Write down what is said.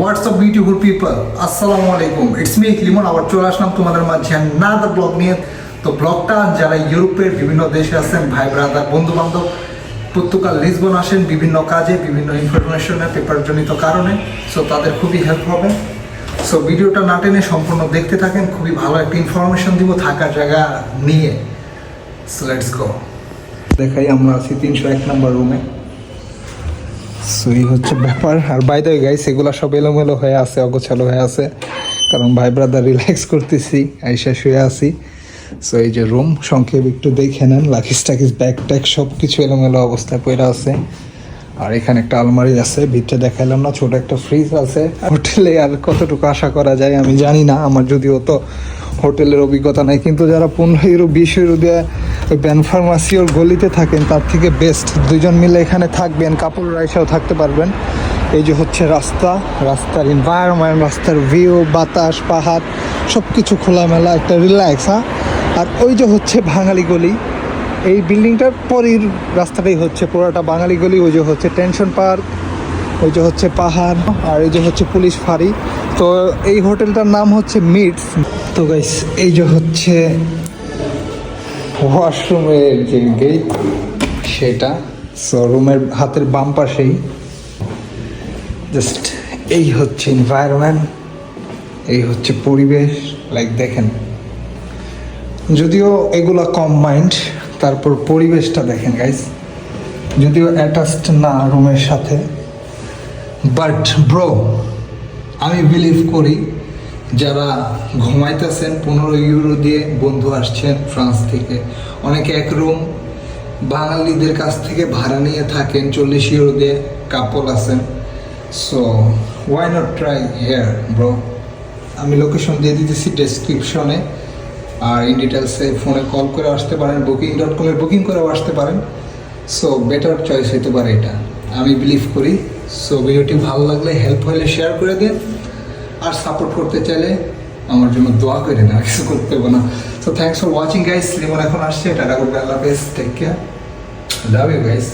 WhatsApp beautiful people আসসালামু আলাইকুম it's me আবার চলে আসলাম তোমাদের মাঝে না দ্য ব্লগ নিয়ে। তো ব্লগটা যারা ইউরোপের বিভিন্ন দেশে আছেন, ভাই ব্রাদার বন্ধু বান্ধব পর্তুগাল লিসবন আসেন বিভিন্ন কাজে, বিভিন্ন ইনফরমেশনের পেপারজনিত কারণে। সো তাদের খুবই হেল্প হবে। সো ভিডিওটা না টেনে সম্পূর্ণ দেখতে থাকেন। খুবই ভালো একটা ইনফরমেশন দিব থাকার জায়গা নিয়ে। সো লেটস গো দেখাই, আমরা আছি তিনশো এক নম্বর রুমে সো হচ্ছে ব্যাপার। আর বাই দ্য গাইস এগুলা সব এলোমেলো হয়ে আছে, অগোছালো হয়ে আছে। কারণ ভাই ব্রাদার রিল্যাক্স করতেছি, আইসা শুয়ে আছি। সো এই যে রুম সংক্ষেপ একটু দেখে নেন। লাকিস টাকিস ব্যাগ ট্যাগ সব কিছু এলোমেলো অবস্থায় পড়ে আছে। আর এখানে একটা আলমারি আছে, ভিতরে দেখাইলাম না, ছোট একটা ফ্রিজ আছে। হোটেলে আর কতটুকু আশা করা যায় আমি জানি না। আমার যদিও তো হোটেলের অভিজ্ঞতা নাই, কিন্তু যারা পনেরো ইউরো বিশ ইউরো দিয়ে ব্যান ফার্মাসি ওর গলিতে থাকেন, তার থেকে বেস্ট দুজন মিলে এখানে থাকবেন, কাপড় রাইসাও থাকতে পারবেন। এই যে হচ্ছে রাস্তা, রাস্তার এনভায়রনমেন্ট রাস্তার ভিউ বাতাস, পাহাড় সব কিছু খোলামেলা, একটা রিল্যাক্স হ্যাঁ? আর ওই যে হচ্ছে বাঙালি গলি, এই বিল্ডিংটার পরের রাস্তাটাই হচ্ছে পুরোটা বাঙালি গলি, ওই যে হচ্ছে টেনশন পার্ক ওই যে হচ্ছে পাহাড়, আর এই যে হচ্ছে পুলিশ ফাঁড়ি। তো এই হোটেলটার নাম হচ্ছে মিটস তো গাইস এই যে হচ্ছে ওয়াশরুমের যে গেট সেটা সো রুমের হাতের বাম পাশেই। জাস্ট এই হচ্ছে এনভায়রনমেন্ট এই হচ্ছে পরিবেশ লাইক দেখেন। যদিও এগুলা মাইন্ড তারপর পরিবেশটা দেখেন গাইস যদিও অ্যাটাচড না রুমের সাথে বাট ব্রো আমি বিলিভ করি যারা ঘুমাইতেছেন, পনেরো ইউরো দিয়ে বন্ধু আসছেন ফ্রান্স থেকে। অনেকে এক রুম বাঙালিদের কাছ থেকে ভাড়া নিয়ে থাকেন, চল্লিশ ইউরো দিয়ে কাপল আছেন। So why not try here bro আমি লোকেশন দিয়ে দিতেছি ডেসক্রিপশনে আর ইন ডিটেলসে ফোনে কল করে আসতে পারেন বুকিং ডট কমে বুকিং করেও আসতে পারেন। সো বেটার চয়েস হতে পারে এটা। আমি বিলিভ করি। সো ভিডিওটি ভালো লাগলে হেল্প হলে শেয়ার করে দিন। আর সাপোর্ট করতে চাইলে আমার জন্য দোয়া করে না, কিছু করতে পারব না। তো thanks for watching guys Limon এখন আসছে। টাটা গুড আল্লাহ base take care love you guys